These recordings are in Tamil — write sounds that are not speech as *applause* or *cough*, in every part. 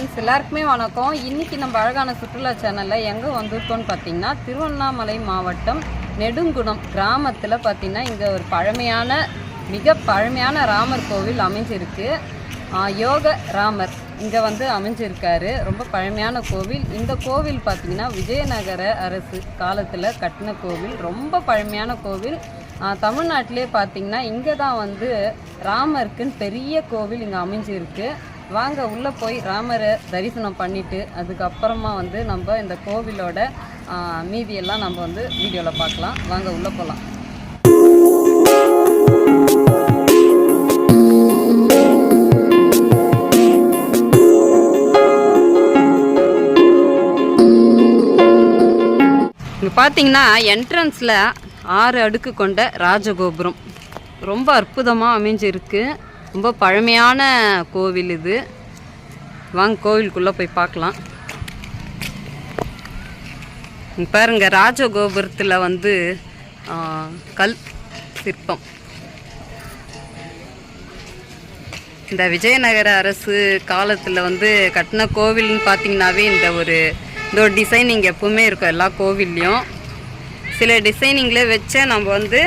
ஃப்ரெண்ட்ஸ் எல்லாருக்குமே வணக்கம். இன்றைக்கி நம்ம அழகான சுற்றுலா சேனலில் எங்கே வந்திருக்கோம்னு பார்த்தீங்கன்னா திருவண்ணாமலை மாவட்டம் நெடுங்குணம் கிராமத்தில் பார்த்திங்கன்னா இங்கே ஒரு பழமையான மிக பழமையான ராமர் கோவில் அமைஞ்சிருக்கு. யோக ராமர் இங்கே வந்து அமைஞ்சிருக்காரு. ரொம்ப பழமையான கோவில். இந்த கோவில் பார்த்திங்கன்னா விஜயநகர அரசு காலத்தில் கட்டின கோவில். ரொம்ப பழமையான கோவில். தமிழ்நாட்டிலே பார்த்தீங்கன்னா இங்கே தான் வந்து ராமருக்குன்னு பெரிய கோவில் இங்கே அமைஞ்சிருக்கு. வாங்க உள்ளே போய் ராமரை தரிசனம் பண்ணிவிட்டு அதுக்கப்புறமா வந்து நம்ம இந்த கோவிலோட மீதியெல்லாம் நம்ம வந்து வீடியோவில் பார்க்கலாம். வாங்க உள்ளே போகலாம் இங்கே பார்த்தீங்கன்னா என்ட்ரன்ஸில் ஆறு அடுக்கு கொண்ட ராஜகோபுரம். ரொம்ப அற்புதமாக அமைஞ்சிருக்கு. ரொம்ப பழமையான கோவில் இது. வாங்க கோவிலுக்குள்ளே போய் பார்க்கலாம். பாருங்க ராஜகோபுரத்தில் வந்து கல் சிற்பம். இந்த விஜயநகர அரசு காலத்தில் வந்து கட்டின கோவில்னு பார்த்தீங்கன்னாவே இந்த ஒரு இந்த ஒரு டிசைனிங் எப்பவுமே இருக்கும் எல்லா கோவில்லையும். சில டிசைனிங்கில் வச்சே நம்ம வந்து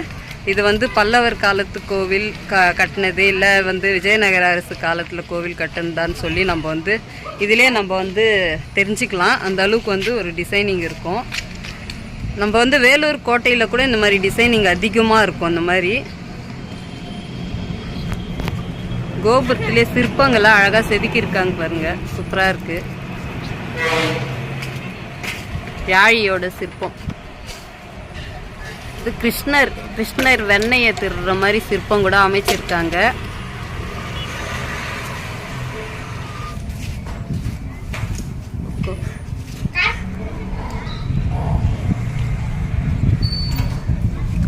இது வந்து பல்லவர் காலத்து கோவில் க கட்டினது. இல்லை வந்து விஜயநகர அரசு காலத்தில் கோவில் கட்டினதான்னு சொல்லி நம்ம வந்து இதிலே நம்ம வந்து தெரிஞ்சுக்கலாம். அந்த அளவுக்கு வந்து ஒரு டிசைனிங் இருக்கும். நம்ம வந்து வேலூர் கோட்டையில் கூட இந்த மாதிரி டிசைனிங் அதிகமாக இருக்கும் அந்த மாதிரி. கோபுரத்திலே சிற்பங்கள்லாம் அழகாக செதுக்கியிருக்காங்க பாருங்க. சூப்பராக இருக்குது யாழியோட சிற்பம். இது கிருஷ்ணர் கிருஷ்ணர் வெண்ணெயை திருற மாதிரி சிற்பம் கூட அமைச்சிருக்காங்க.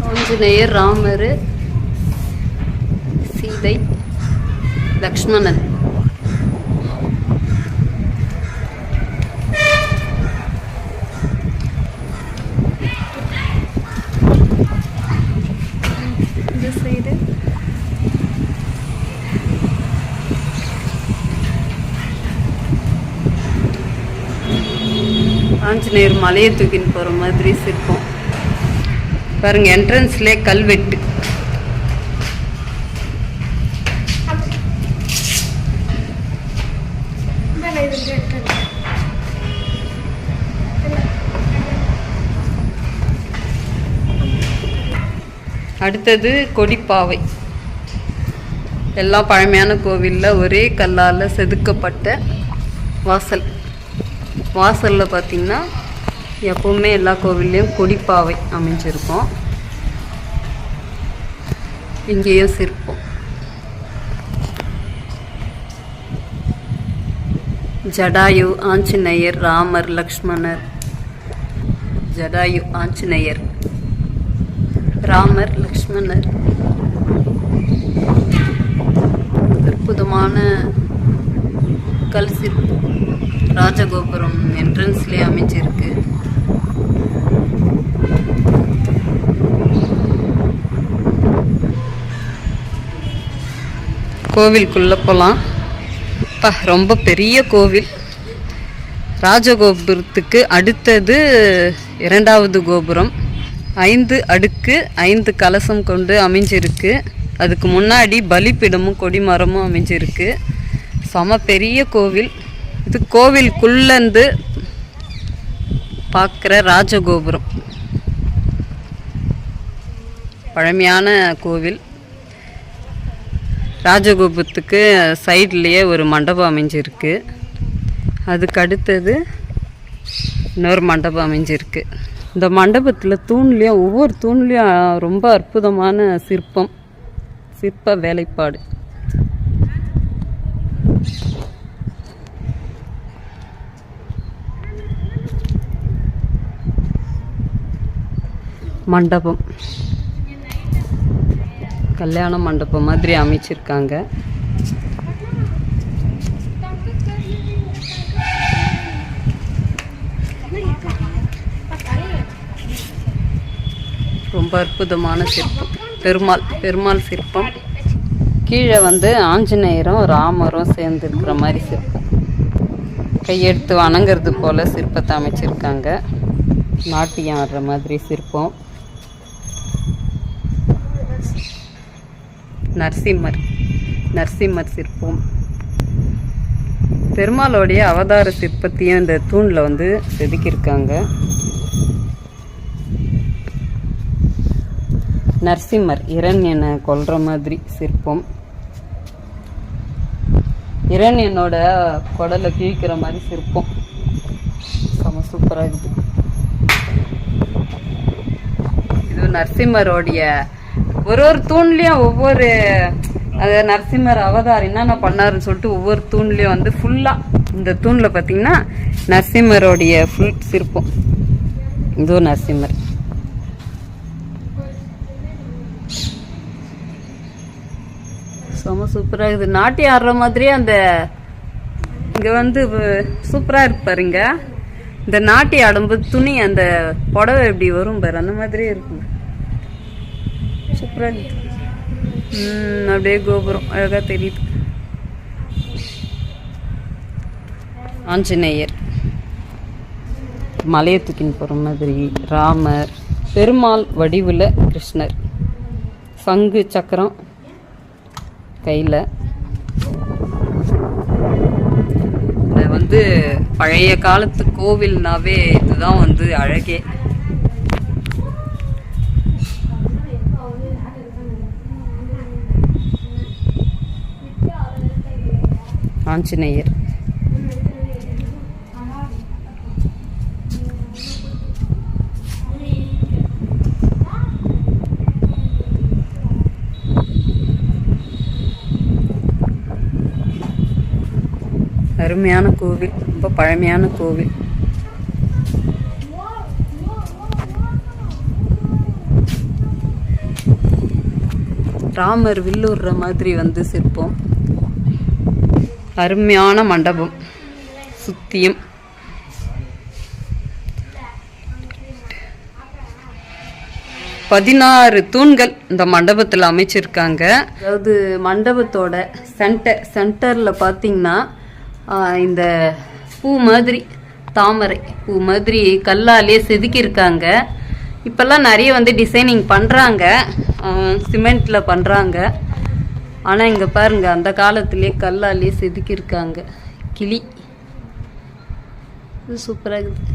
ஆஞ்சநேயர் ராமர் சீதை லக்ஷ்மணன் இந்த சைடு ஆஞ்சநேயர் மலையை தூக்கின்னு போகிற மாதிரி சிற்பம். பாருங்க என்ட்ரன்ஸ்லேயே கல்வெட்டு. அடுத்தது கொடிப்பாவை. எல்லா பழமையான கோவிலில் ஒரே கல்லால் செதுக்கப்பட்ட வாசல். வாசலில் பார்த்திங்கன்னா எப்போவுமே எல்லா கோவில்லையும் கொடிப்பாவை அமைஞ்சிருக்கும். இங்கேயும் சிற்பம். ஜடாயு ஆஞ்சநேயர் ராமர் லக்ஷ்மணர். ஜடாயு ஆஞ்சநேயர். ராமர் லக்ஷ்மணர். அற்புதமான கல் சிற்பம். ராஜகோபுரம் என்ட்ரன்ஸ்லேயே அமைஞ்சிருக்கு. கோவிலுக்குள்ளே போகலாம் அப்பா ரொம்ப பெரிய கோவில். ராஜகோபுரத்துக்கு அடுத்தது இரண்டாவது கோபுரம். ஐந்து அடுக்கு ஐந்து கலசம் கொண்டு அமைஞ்சிருக்கு. அதுக்கு முன்னாடி பலிப்பிடமும் கொடிமரமும் அமைஞ்சிருக்கு. செம பெரிய கோவில். இது கோவிலுக்குள்ளேருந்து பார்க்குற ராஜகோபுரம். பழமையான கோவில். ராஜகோபுரத்துக்கு சைட்லேயே ஒரு மண்டபம் அமைஞ்சிருக்கு. அதுக்கு அடுத்தது இன்னொரு மண்டபம் அமைஞ்சிருக்கு. இந்த மண்டபத்தில் தூண்லேயும் ஒவ்வொரு தூண்லேயும் ரொம்ப அற்புதமான சிற்பம் சிற்ப வேலைப்பாடு. மண்டபம். கல்யாண மண்டபம் மாதிரி அமைச்சிருக்காங்க. ரொம்ப அற்புதமான சிற்பம். பெருமாள் பெருமாள் சிற்பம். கீழே வந்து ஆஞ்சநேயரும் ராமரும் சேர்ந்துருக்கிற மாதிரி சிற்பம். கையெடுத்து வணங்குறது போல் சிற்பத்தை அமைச்சிருக்காங்க. நாட்டியம் ஆடுற மாதிரி சிற்பம். நரசிம்மர் நரசிம்மர் சிற்பம். பெருமாளுடைய அவதார சிற்பத்தையும் இந்த தூணில் வந்து செதுக்கியிருக்காங்க. நரசிம்மர் இரண்யனை கொல்ற மாதிரி சிற்பம். இரண்யனோட குடலை கிழிக்கிற மாதிரி சிற்பம். செம சூப்பராக இருக்குது. இது நரசிம்மரோடைய ஒரு ஒரு தூண்லேயும் ஒவ்வொரு அது நரசிம்மர் அவதார் என்னென்ன பண்ணாருன்னு சொல்லிட்டு ஒவ்வொரு தூண்லேயும் வந்து ஃபுல்லாக இந்த தூணில் பார்த்தீங்கன்னா நரசிம்மருடைய ஃபுல் சிற்பம். இதோ நரசிம்மர். செம சூப்பராக இருக்குது. நாட்டி ஆடுற மாதிரியே அந்த இங்கே வந்து சூப்பராக இருப்பாருங்க இந்த நாட்டி ஆடும்போது துணி அந்த புடவை எப்படி வரும் பாரு அந்த மாதிரியே இருக்கும். சூப்பராக அப்படியே கோபுரம் அழகாக தெரியுது. ஆஞ்சநேயர். மலையை தூக்கின்னு போகிற மாதிரி ராமர் பெருமாள் வடிவில் கிருஷ்ணர். சங்கு சக்கரம் கையில். வந்து பழைய காலத்து கோவில்னாவே இதுதான் வந்து அழகே. ஆஞ்சநேயர். அருமையான கோவில் ரொம்ப பழமையான கோவில். ராமர் வில்லுற மாதிரி வந்து சிற்பம். அருமையான மண்டபம். சுத்தியும். பதினாறு தூண்கள் இந்த மண்டபத்தில் அமைச்சிருக்காங்க. அதாவது மண்டபத்தோட சென்டர் சென்டரில் பார்த்தீங்கன்னா இந்த பூ மாதிரி தாமரை பூ மாதிரி கல்லாலே செதுக்கியிருக்காங்க. இப்போல்லாம் நிறைய வந்து டிசைனிங் பண்ணுறாங்க சிமெண்ட்டில் பண்ணுறாங்க ஆனால் இங்கே பாருங்க அந்த காலத்துலேயே கல்லாலேயே செதுக்கியிருக்காங்க. கிளி. இது சூப்பராக இருக்குது.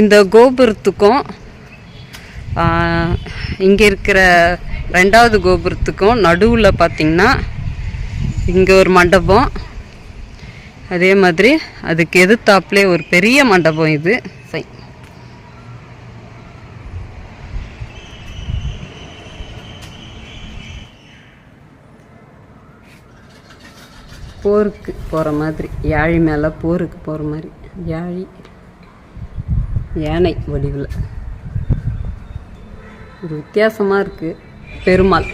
இந்த கோபுரத்துக்கும் இங்கே இருக்கிற ரெண்டாவது கோபுரத்துக்கும் நடுவில் பார்த்தீங்கன்னா இங்கே ஒரு மண்டபம். அதே மாதிரி அதுக்கு எதிர்த்தாப்புலே ஒரு பெரிய மண்டபம் இது சை போருக்கு போகிற மாதிரி யாழி மேலே போருக்கு போகிற மாதிரி. யாழி யானை வடிவில். ஒரு வித்தியாசமாக இருக்குது பெருமாள்.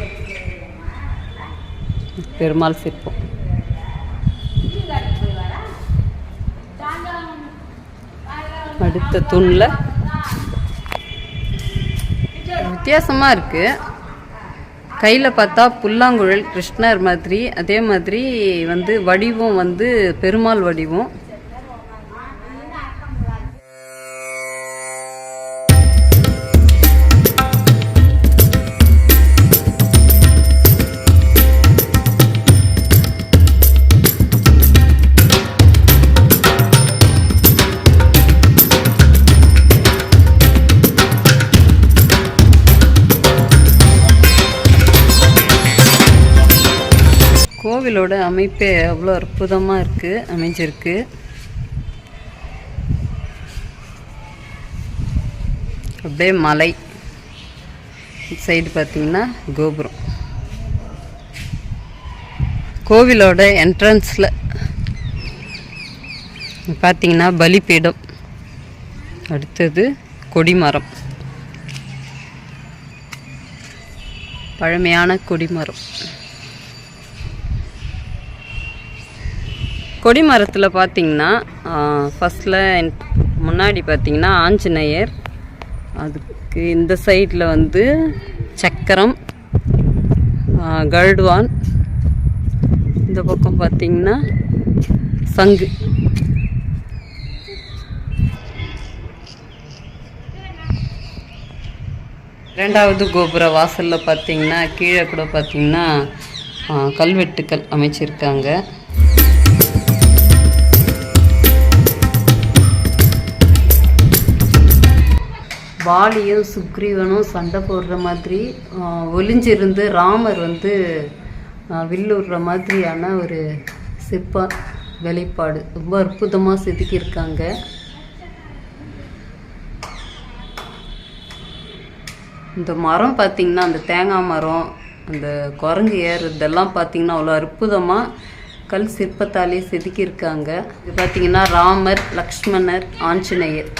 பெருமாள் சிற்பம். அடுத்த தூணில். வித்தியாசமாக இருக்குது கையில் பார்த்தா புல்லாங்குழல் கிருஷ்ணர் மாதிரி அதே மாதிரி வந்து வடிவம் வந்து பெருமாள் வடிவம். கோயிலோட அமைப்பே அவ்வளோ அற்புதமாக இருக்குது அமைஞ்சிருக்கு. அப்படியே மலை. சைடு பார்த்தீங்கன்னா கோபுரம். கோவிலோட என்ட்ரன்ஸில் பார்த்தீங்கன்னா பலிபீடம். அடுத்தது கொடிமரம். பழமையான கொடிமரம். கொடி மரத்தில் பார்த்திங்கன்னா ஃபஸ்ட்டில் முன்னாடி பார்த்திங்கன்னா ஆஞ்சநேயர். அதுக்கு இந்த சைடில் வந்து சக்கரம் கல்டுவான் இந்த பக்கம் பார்த்திங்கன்னா சங்கு. ரெண்டாவது கோபுர வாசலில் பார்த்திங்கன்னா கீழே கூட பார்த்திங்கன்னா கல்வெட்டுக்கள் அமைச்சிருக்காங்க. வாலியும் சுக்ரீவனும் சண்டை போடுற மாதிரி ஒளிஞ்சிருந்து ராமர் வந்து வில்லுடுற மாதிரியான ஒரு சிற்ப வெளிப்பாடு. ரொம்ப அற்புதமாக செதுக்கியிருக்காங்க. இந்த மரம் பார்த்தீங்கன்னா அந்த தேங்காய் மரம் அந்த குரங்கு ஏறுறதெல்லாம் பார்த்திங்கன்னா அவ்வளோ அற்புதமாக கல் சிற்பத்தாலே செதுக்கியிருக்காங்க. இது பார்த்தீங்கன்னா ராமர் லக்ஷ்மணர் ஆஞ்சநேயர்.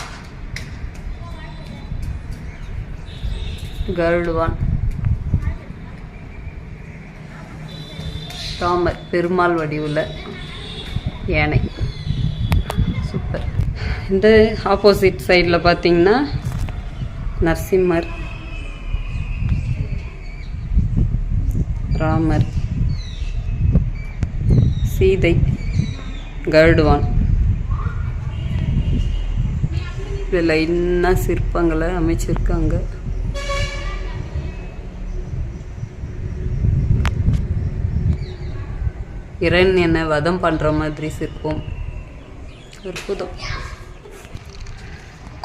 கருடுவான். ராமர் பெருமாள் வடிவில் யானை. சூப்பர். இந்த ஆப்போசிட் சைடில் பார்த்தீங்கன்னா நரசிம்மர் ராமர் சீதை கருடுவான். இதில் என்ன சிற்பங்களை அமைச்சிருக்காங்க? இரண்யனை வதம் பண்ணுற மாதிரி சிற்பம். அற்புதம்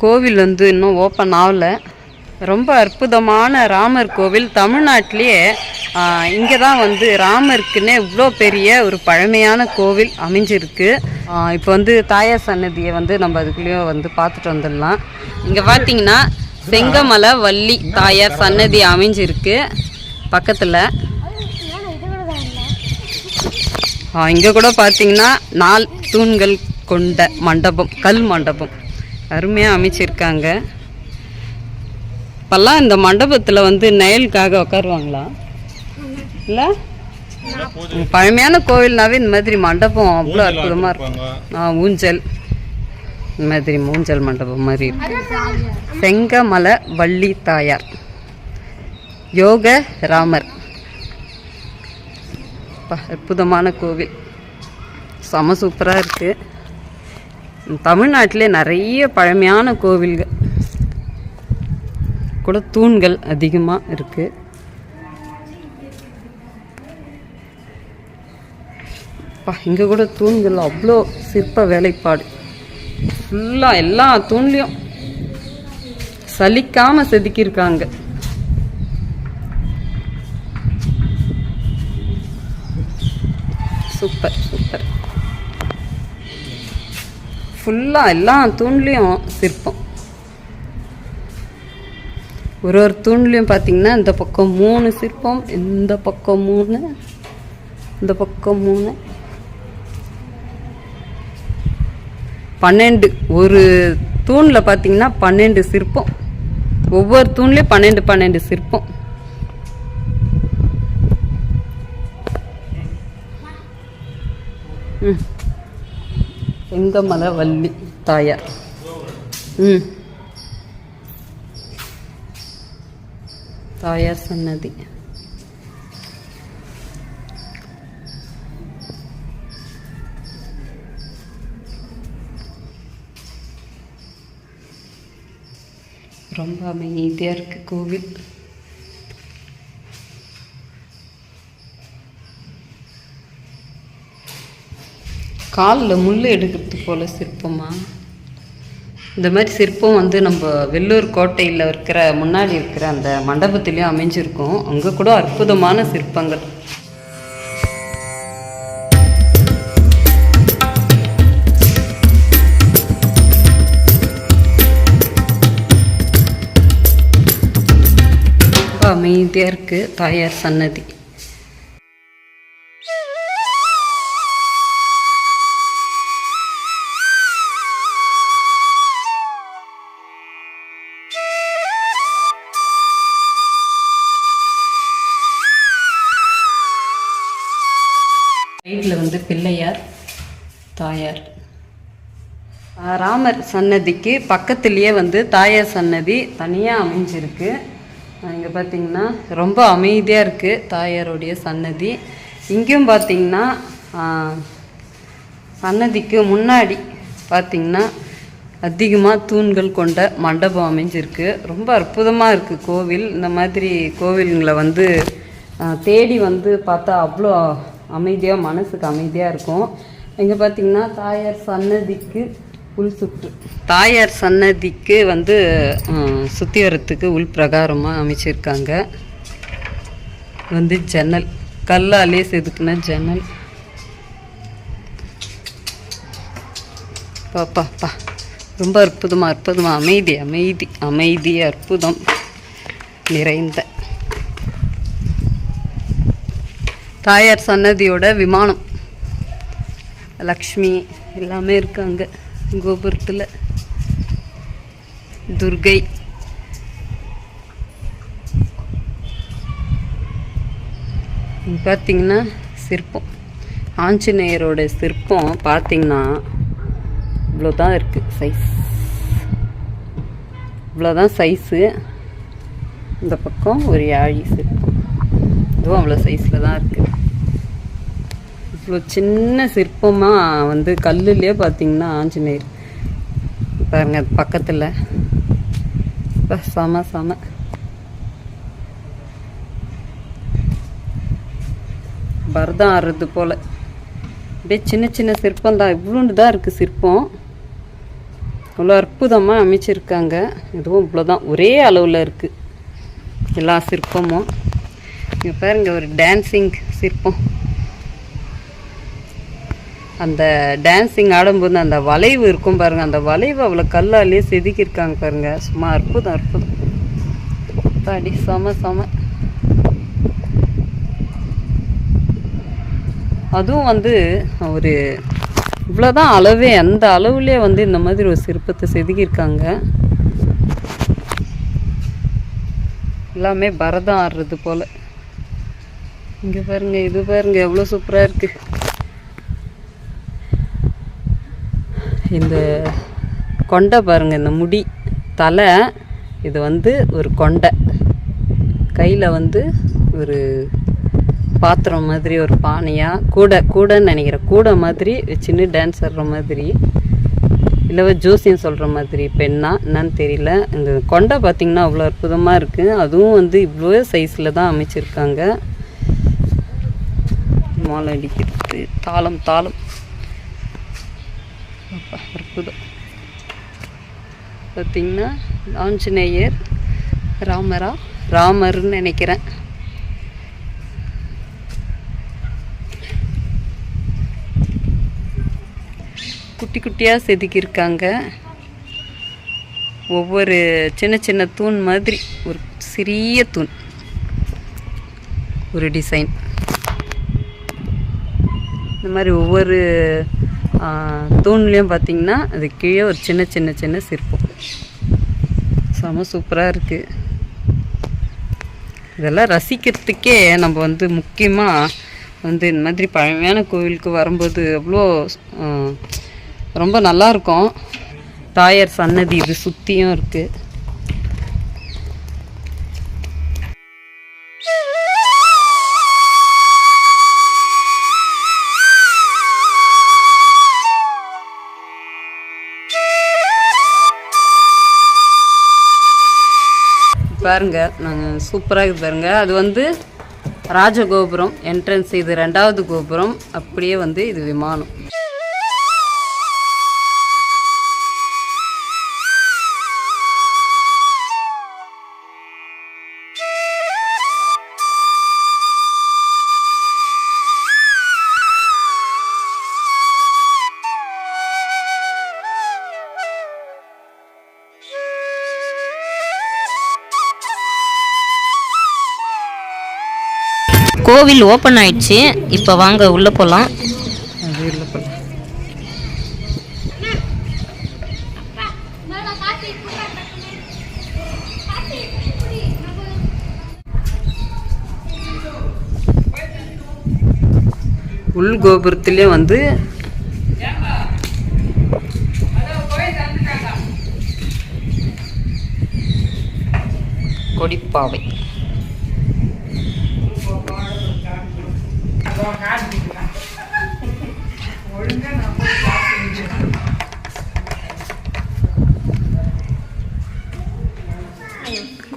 கோவில் வந்து இன்னும் ஓப்பன் ஆகலை. ரொம்ப அற்புதமான ராமர் கோவில் தமிழ்நாட்டிலேயே இங்கே தான் வந்து ராமருக்குன்னே இவ்வளோ பெரிய ஒரு பழமையான கோவில் அமைஞ்சிருக்கு. இப்போ வந்து தாயார் சன்னதியை வந்து நம்ம அதுக்குள்ளேயும் வந்து பார்த்துட்டு வந்துடலாம். இங்கே பார்த்தீங்கன்னா செங்கமலை வள்ளி தாயார் சன்னதி அமைஞ்சிருக்கு. பக்கத்தில் இங்கே கூட பார்த்தீங்கன்னா நாலு தூண்கள் கொண்ட மண்டபம் கல் மண்டபம். அருமையாக அமைச்சிருக்காங்க. இப்போல்லாம் இந்த மண்டபத்தில் வந்து நயலுக்காக உட்காருவாங்களா இல்லை? பழமையான கோவில்னாவே இந்த மாதிரி மண்டபம் அவ்வளோ அற்புதமாக இருக்கும். ஆ, ஊஞ்சல். இந்த மாதிரி ஊஞ்சல் மண்டபம் மாதிரி இருக்கு. செங்கமலை வள்ளி தாயார். யோக ராமர். அப்பா, அற்புதமான கோவில். செம சூப்பராக இருக்குது தமிழ்நாட்டிலே நிறைய பழமையான கோவில்கள். கூட தூண்கள் அதிகமாக இருக்குது இங்கே கூட தூண்கள் அவ்வளோ சிற்ப வேலைப்பாடு. ஃபுல்லாக எல்லா தூண்லேயும் சலிக்காமல் செதுக்கியிருக்காங்க. Super super. ஃபுல்லாக எல்லா தூண்லேயும் சிற்பம். ஒரு ஒரு தூண்லேயும் பார்த்தீங்கன்னா இந்த பக்கம் மூணு சிற்பம் இந்த பக்கம் மூணு இந்த பக்கம் மூணு. பன்னெண்டு ஒரு தூணில் பார்த்தீங்கன்னா பன்னெண்டு சிற்பம். ஒவ்வொரு தூண்லேயும் பன்னெண்டு பன்னெண்டு சிற்பம். ம். செங்கமலை வள்ளி தாயார். ம். தாயார் சன்னதி. ரொம்ப அமைதியாக இருக்குது கோவில். காலில் முள் எடுக்கிறது போல சிற்பமா? இந்த மாதிரி சிற்பம் வந்து நம்ம வெள்ளூர் கோட்டையில் இருக்கிற முன்னாடி இருக்கிற அந்த மண்டபத்துலேயும் அமைஞ்சிருக்கும். அங்கே கூட அற்புதமான சிற்பங்கள். அமைதியாக இருக்குது தாயார் சன்னதி. பிள்ளையார் தாயார். ராமர் சன்னதிக்கு பக்கத்துலேயே வந்து தாயார் சன்னதி தனியாக அமைஞ்சிருக்கு. இங்கே பார்த்தீங்கன்னா ரொம்ப அமைதியாக இருக்குது தாயாருடைய சன்னதி. இங்கேயும் பார்த்தீங்கன்னா சன்னதிக்கு முன்னாடி பார்த்திங்கன்னா அதிகமாக தூண்கள் கொண்ட மண்டபம் அமைஞ்சிருக்கு. ரொம்ப அற்புதமாக இருக்குது கோவில். இந்த மாதிரி கோவிலுங்களை வந்து தேடி வந்து பார்த்தா அவ்வளோ அமைதியாக மனசுக்கு அமைதியாக இருக்கும். இங்கே பார்த்தீங்கன்னா தாயார் சன்னதிக்கு உள் சுற்று. தாயார் சன்னதிக்கு வந்து சுற்றி வரத்துக்கு உள் பிரகாரமாக அமைச்சிருக்காங்க. வந்து ஜன்னல். கல்லாலே செதுக்குன ஜன்னல். பாப்பா பா ரொம்ப அற்புதமாக அற்புதமாக அமைதி அமைதி அமைதி அற்புதம். நிறைந்த. தாயார் சன்னதியோட விமானம். லக்ஷ்மி எல்லாமே இருக்காங்க கோபுரத்தில். துர்கை. பார்த்தீங்கன்னா சிற்பம். ஆஞ்சநேயரோட சிற்பம் பார்த்தீங்கன்னா இவ்வளோதான் இருக்குது சைஸ் இவ்வளோதான் சைஸு இந்த பக்கம் ஒரு யாழி சிற்பம். இதுவும் அவ்வளோ சைஸில் தான் இருக்குது இவ்வளோ சின்ன சிற்பமாக வந்து கல்லுலேயே பார்த்தீங்கன்னா ஆஞ்சநேயர். பாருங்க பக்கத்தில். இப்போ செம செம. பரதம் ஆடுறது போல். அப்படியே சின்ன சின்ன சிற்பம் தான் இவ்வளோண்டு தான் இருக்குது சிற்பம். இவ்வளோ அற்புதமாக அமைச்சிருக்காங்க. இதுவும் இவ்வளோதான். ஒரே அளவில் இருக்குது எல்லா சிற்பமும். இங்கே பாருங்க ஒரு டான்ஸிங் சிற்பம். அந்த டான்ஸிங் ஆடும்போது அந்த வளைவு இருக்கும் பாருங்க. அந்த வளைவு அவ்வளோ கல்லாலே செதுக்கியிருக்காங்க பாருங்க. சும்மா அற்புதம் அற்புதம். பாடி செம செம. அதுவும் வந்து ஒரு இவ்வளோதான் அளவே அந்த அளவுலேயே வந்து இந்த மாதிரி ஒரு சிற்பத்தை செதுக்கியிருக்காங்க. எல்லாமே பரதம் ஆடுறது போல். இங்கே பாருங்கள் இது பாருங்க எவ்வளோ சூப்பராக இருக்குது இந்த கொண்டை பாருங்கள் இந்த முடி தலை இது வந்து ஒரு கொண்டை. கையில் வந்து ஒரு பாத்திரம் மாதிரி ஒரு பானையாக கூடை கூடைன்னு நினைக்கிறேன். கூடை மாதிரி சின்ன டான்ஸ் ஆடுற மாதிரி இல்லை ஜோசியம் சொல்கிற மாதிரி பெண்ணா என்னன்னு தெரியல. இந்த கொண்டை பார்த்திங்கன்னா அவ்வளோ அற்புதமாக இருக்குது அதுவும் வந்து இவ்வளோ சைஸில் தான் அமைச்சிருக்காங்க. மாலை அடிக்கிறது தாளம் தாளம். அப்பா, அற்புதம். பார்த்திங்கன்னா ஆஞ்சநேயர் ராமரா ராமர்னு நினைக்கிறேன். குட்டி குட்டியாக செதுக்கியிருக்காங்க. ஒவ்வொரு சின்ன சின்ன தூண் மாதிரி ஒரு சிறிய தூண். ஒரு டிசைன். இந்த மாதிரி ஒவ்வொரு தூண்லேயும் பார்த்தீங்கன்னா அது கீழே ஒரு சின்ன சின்ன சின்ன சிற்பம். செம சூப்பராக இருக்குது இதெல்லாம் ரசிக்கிறதுக்கே நம்ம வந்து முக்கியமாக வந்து இந்த மாதிரி பழமையான கோவிலுக்கு வரும்போது அவ்வளோ ரொம்ப நல்லா இருக்கும். தாயார் சன்னதி இது சுற்றியும் இருக்குது பாருங்கள் நாங்கள் சூப்பராக இருக்குது பாருங்கள் அது வந்து ராஜகோபுரம் என்ட்ரன்ஸ் இது ரெண்டாவது கோபுரம். அப்படியே வந்து இது விமானம். கோவில் ஓப்பன் ஆயிடுச்சு. இப்போ வாங்க உள்ளே போகலாம் உள் கோபுரத்திலே வந்து கொடிப்பாவை.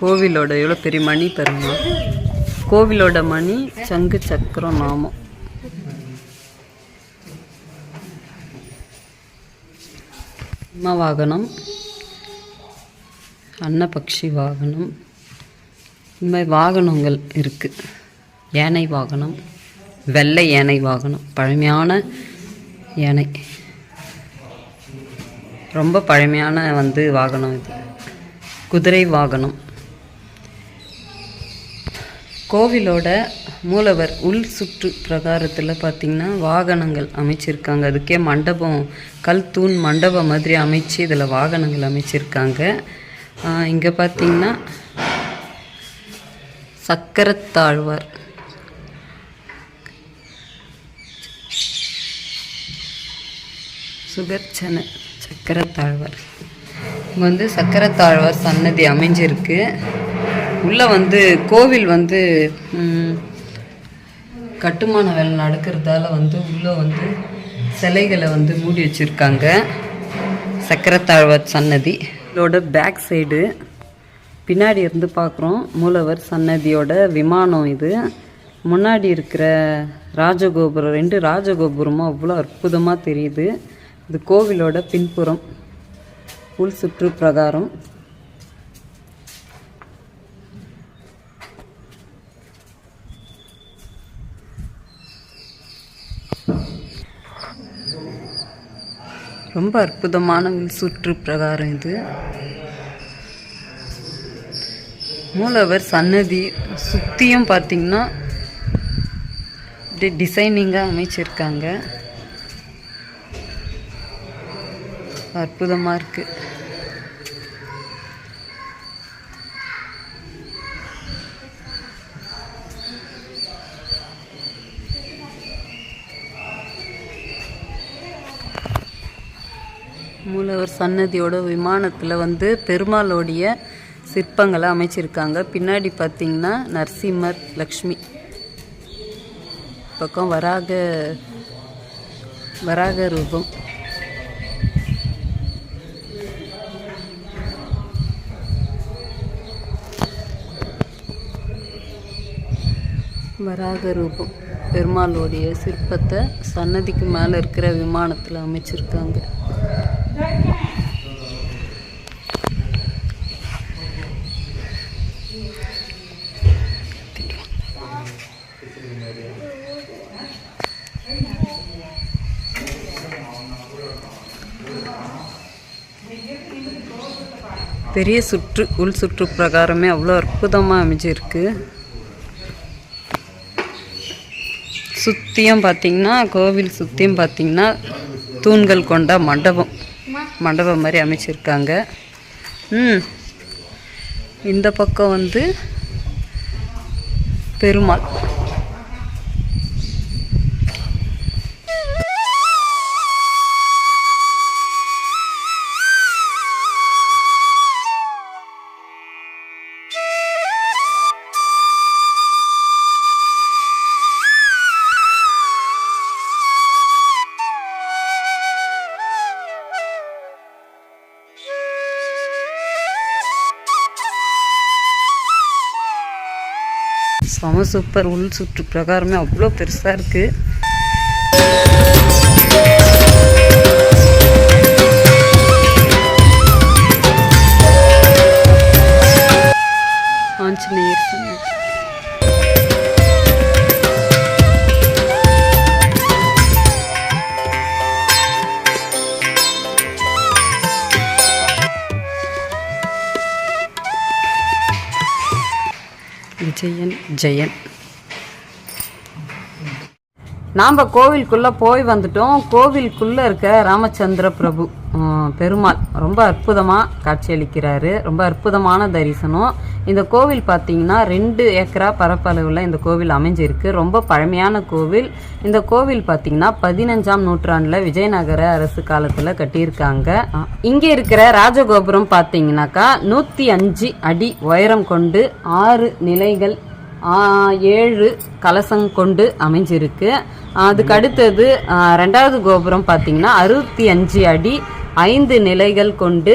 கோவிலோட எவ்வளோ பெரிய மணி பெருமா கோவிலோட மணி சங்கு சக்கரம் நாமம். சிம்ம வாகனம் அன்னபக்ஷி வாகனம் இந்த மாதிரி வாகனங்கள் இருக்குது யானை வாகனம் வெள்ளை யானை வாகனம் பழமையான யானை. ரொம்ப பழமையான வந்து வாகனம் இது. குதிரை வாகனம். கோவிலோட மூலவர் உள் சுற்று பிரகாரத்தில் பார்த்திங்கன்னா வாகனங்கள் அமைச்சிருக்காங்க. அதுக்கே மண்டபம் கல் தூண் மண்டபம் மாதிரி அமைச்சு இதில் வாகனங்கள் அமைச்சிருக்காங்க. இங்கே பார்த்திங்கன்னா சக்கரத்தாழ்வார். சுகர்ச்சன சக்கரத்தாழ்வார். இங்கே வந்து சக்கரத்தாழ்வார் சன்னதி அமைஞ்சிருக்கு. உள்ளே வந்து கோவில் வந்து கட்டுமான வேலை நடக்கிறதால வந்து உள்ளே வந்து சிலைகளை வந்து மூடி வச்சுருக்காங்க. சக்கரத்தாழ்வார் சன்னதி. இதோட பேக் சைடு பின்னாடி இருந்து பார்க்குறோம். மூலவர் சன்னதியோட விமானம் இது. முன்னாடி இருக்கிற ராஜகோபுரம் ரெண்டு ராஜகோபுரமும் அவ்வளோ அற்புதமாக தெரியுது. இது கோவிலோட பின்புறம். உள் சுற்று பிரகாரம். ரொம்ப அற்புதமான உள் சுற்று பிரகாரம் இது. மூலவர் சன்னதி சுற்றியும் பார்த்தீங்கன்னா அப்படியே டிசைனிங்காக அமைச்சிருக்காங்க. அற்புதமாக இருக்குது மூலவர் சன்னதியோட விமானத்தில் வந்து பெருமாளோடைய சிற்பங்களை அமைச்சிருக்காங்க. பின்னாடி பார்த்தீங்கன்னா நரசிம்மர் லக்ஷ்மி. பக்கம் வராக வராக ரூபம். வராக ரூபம். பெருமாளுடைய சிற்பத்தை சன்னதிக்கு மேலே இருக்கிற விமானத்தில் அமைச்சிருக்காங்க. பெரிய சுற்று உள் சுற்று பிரகாரமே அவ்வளோ அற்புதமாக அமைஞ்சிருக்கு. சுற்றியும் பார்த்தீங்கன்னா கோவில் சுற்றியும் பார்த்தீங்கன்னா தூண்கள் கொண்ட மண்டபம் மண்டபம் மாதிரி அமைச்சிருக்காங்க. ம். இந்த பக்கம் வந்து பெருமாள். செம சூப்பர் உள் சுற்று பிரகாரமே அவ்வளோ பெருசாக இருக்குது ஜெயன். நாம் கோவிலுக்குள்ளே போய் வந்துட்டோம். கோவிலுக்குள்ளே இருக்க ராமச்சந்திர பிரபு பெருமாள் ரொம்ப அற்புதமாக காட்சியளிக்கிறாரு. ரொம்ப அற்புதமான தரிசனம். இந்த கோவில் பார்த்தீங்கன்னா ரெண்டு ஏக்கரா பரப்பளவில் இந்த கோவில் அமைஞ்சிருக்கு. ரொம்ப பழமையான கோவில். இந்த கோவில் பார்த்தீங்கன்னா பதினஞ்சாம் நூற்றாண்டில் விஜயநகர அரசு காலத்தில் கட்டியிருக்காங்க. இங்கே இருக்கிற ராஜகோபுரம் பார்த்தீங்கன்னாக்கா நூற்றி அஞ்சு அடி உயரம் கொண்டு ஆறு நிலைகள் ஏழு கலசம் கொண்டு அமைஞ்சிருக்கு. அதுக்கு அடுத்தது ரெண்டாவது கோபுரம் பார்த்தீங்கன்னா அறுபத்தி அஞ்சு அடி ஐந்து நிலைகள் கொண்டு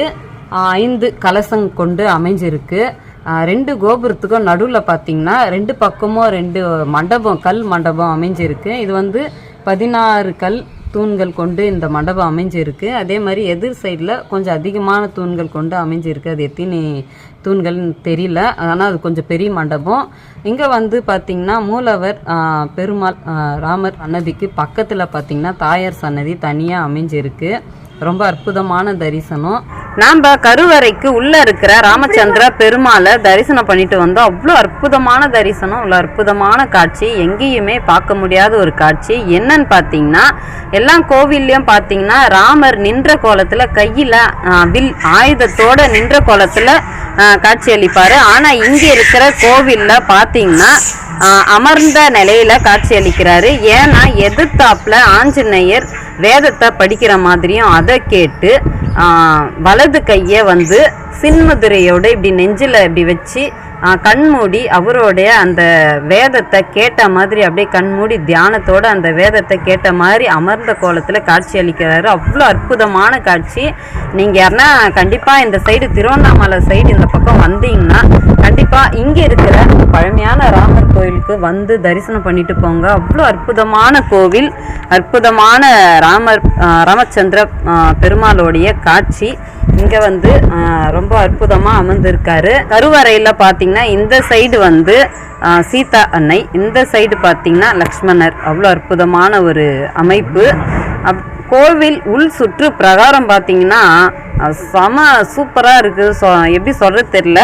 ஐந்து கலசம் கொண்டு அமைஞ்சிருக்கு. ரெண்டு கோபுரத்துக்கும் நடுவில் பார்த்தீங்கன்னா ரெண்டு பக்கமும் ரெண்டு மண்டபம் கல் மண்டபம் அமைஞ்சிருக்கு. இது வந்து பதினாறு கல் தூண்கள் கொண்டு இந்த மண்டபம் அமைஞ்சிருக்கு. அதே மாதிரி எதிர் சைடில் கொஞ்சம் அதிகமான தூண்கள் கொண்டு அமைஞ்சிருக்கு. அது எத்தனை தூண்கள்னு தெரியல. ஆனால் அது கொஞ்சம் பெரிய மண்டபம். இங்கே வந்து பார்த்திங்கன்னா மூலவர் பெருமாள் ராமர் சன்னதிக்கு பக்கத்தில் பார்த்திங்கன்னா தாயார் சன்னதி தனியாக அமைஞ்சிருக்கு. ரொம்ப அற்புதமான தரிசனம். நாம கருவறைக்கு உள்ள இருக்கிற ராமச்சந்திர பெருமாளை தரிசனம் பண்ணிட்டு வந்தோம். அவ்வளோ அற்புதமான தரிசனம் அவ்வளோ அற்புதமான காட்சி. எங்கேயுமே பார்க்க முடியாத ஒரு காட்சி. என்னன்னு பார்த்தீங்கன்னா எல்லா கோவில்லையும் பார்த்தீங்கன்னா ராமர் நின்ற கோலத்தில் கையில் வில் ஆயுதத்தோட நின்ற கோலத்தில் காட்சி அளிப்பார். ஆனால் இங்கே இருக்கிற கோவிலில் பார்த்தீங்கன்னா அமர்ந்த நிலையில காட்சி அளிக்கிறாரு. ஏன்னா எதிர்த்தாப்புல ஆஞ்சநேயர் வேதத்தை படிக்கிற மாதிரியும் அதை கேட்டு வலது கையை வந்து சின்மதுரையோடு இப்படி நெஞ்சில் இப்படி வச்சு கண்மூடி அவருடைய அந்த வேதத்தை கேட்ட மாதிரி அப்படியே கண்மூடி தியானத்தோடு அந்த வேதத்தை கேட்ட மாதிரி அமர்ந்த கோலத்தில் காட்சி அளிக்கிறாரு. அவ்வளோ அற்புதமான காட்சி. நீங்கள் யாருன்னா கண்டிப்பாக இந்த சைடு திருவண்ணாமலை சைடு இந்த பக்கம் வந்தீங்கன்னா கண்டிப்பாக இங்கே இருக்கிற பழமையான ராமர் கோயிலுக்கு வந்து தரிசனம் பண்ணிட்டு போங்க. அவ்வளோ அற்புதமான கோவில் அற்புதமான ராமர் ராமச்சந்திர பெருமாளுடைய காட்சி. இங்கே வந்து ரொம்ப அற்புதமாக அமர்ந்திருக்காரு. கருவறையில் பார்த்தீங்கன்னா இந்த சைடு வந்து சீதா அன்னை இந்த சைடு பார்த்தீங்கன்னா லக்ஷ்மணர். அவ்வளோ அற்புதமான ஒரு அமைப்பு. அப் கோவில் உள் சுற்று பிரகாரம் பார்த்தீங்கன்னா செம சூப்பராக இருக்குது சொ எப்படி சொல்கிறது தெரில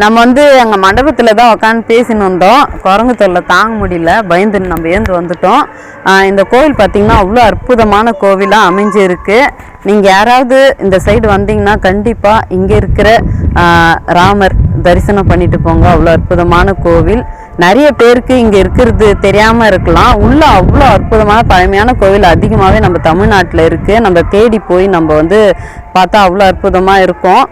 நம்ம வந்து அங்கே மண்டபத்தில் தான் உட்காந்து பேசின்னு வந்தோம். குரங்கு தொல்லை தாங்க முடியல. பயந்து நம்ம ஏந்து வந்துட்டோம். இந்த கோவில் பார்த்திங்கன்னா அவ்வளோ அற்புதமான கோவிலாக அமைஞ்சிருக்கு. நீங்கள் யாராவது இந்த சைடு வந்தீங்கன்னா கண்டிப்பாக இங்கே இருக்கிற ராமர் தரிசனம் பண்ணிட்டு போங்க. அவ்வளோ அற்புதமான கோவில். நிறைய பேருக்கு இங்கே இருக்கிறது தெரியாமல் இருக்கலாம். உள்ள அவ்வளோ அற்புதமான பழமையான கோவில் அதிகமாகவே நம்ம தமிழ்நாட்டில் இருக்குது நம்ம தேடி போய் நம்ம வந்து பார்த்தா அவ்வளோ அற்புதமாக இருக்கும்.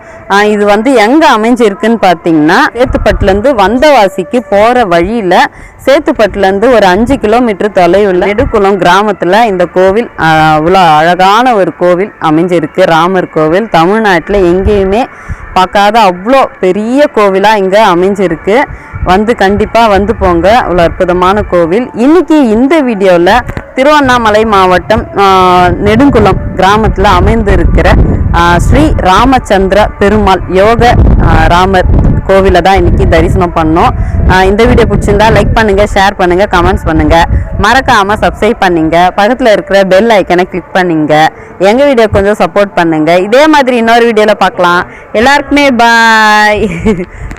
இது வந்து எங்கே அமைஞ்சிருக்குன்னு பார்த்தீங்கன்னா சேத்துப்பட்டுலேருந்து வந்தவாசிக்கு போகிற வழியில் சேத்துப்பட்டுலேருந்து ஒரு அஞ்சு கிலோமீட்டர் தொலைவில் நெடுக்குளம் கிராமத்தில் இந்த கோவில் அவ்வளோ அழகான ஒரு கோவில் அமைஞ்சிருக்கு. ராமர் கோவில் தமிழ்நாட்டில் எங்கேயுமே பார்க்காத அவ்வளோ பெரிய கோவிலாக இங்கே அமைஞ்சிருக்கு. வந்து கண்டிப்பாக வந்து போங்க. அவ்வளோ அற்புதமான கோவில். இன்றைக்கி இந்த வீடியோவில் திருவண்ணாமலை மாவட்டம் நெடுங்குளம் கிராமத்தில் அமைந்திருக்கிற இருக்கிற ஸ்ரீ ராமச்சந்திர பெருமாள் யோக ராமர் கோவிலை தான் இன்றைக்கி தரிசனம் பண்ணோம். இந்த வீடியோ பிடிச்சிருந்தா லைக் பண்ணுங்கள் ஷேர் பண்ணுங்கள் கமெண்ட்ஸ் பண்ணுங்கள் மறக்காமல் சப்ஸ்கிரைப் பண்ணிங்க. பக்கத்தில் இருக்கிற பெல் ஐக்கனை கிளிக் பண்ணிங்க. எங்கள் வீடியோ கொஞ்சம் சப்போர்ட் பண்ணுங்கள் இதே மாதிரி இன்னொரு வீடியோவில் பார்க்கலாம். எல்லாருக்குமே பாய் *laughs*